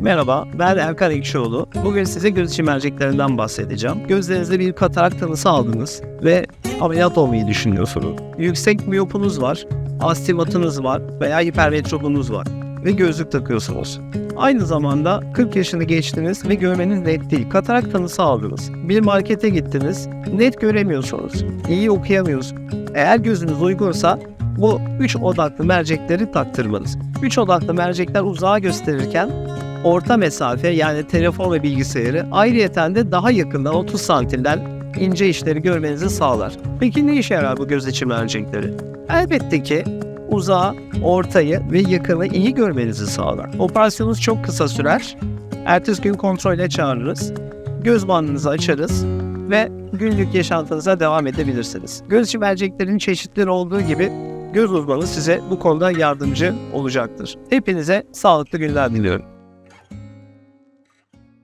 Merhaba, ben Erkan Ekşioğlu. Bugün size göz içi merceklerinden bahsedeceğim. Gözlerinizde bir katarak tanısı aldınız ve ameliyat olmayı düşünüyorsunuz. Yüksek miyopunuz var, astigmatınız var veya hipermetropunuz var ve gözlük takıyorsunuz. Aynı zamanda 40 yaşını geçtiniz ve görmeniz net değil. Katarak tanısı aldınız. Bir markete gittiniz, net göremiyorsunuz. iyi okuyamıyorsunuz. Eğer gözünüz uygunsa bu 3 odaklı mercekleri taktırmanız. 3 odaklı mercekler uzağa gösterirken orta mesafe yani telefon ve bilgisayarı ayrıyeten de daha yakından 30 santimden ince işleri görmenizi sağlar. Peki ne işe yarar bu göz içi mercekleri? Elbette ki uzağı, ortayı ve yakını iyi görmenizi sağlar. Operasyonunuz çok kısa sürer. Ertesi gün kontrole çağırırız. Göz bandınızı açarız ve günlük yaşantınıza devam edebilirsiniz. Göz içi merceklerin çeşitleri olduğu gibi göz uzmanı size bu konuda yardımcı olacaktır. Hepinize sağlıklı günler diliyorum.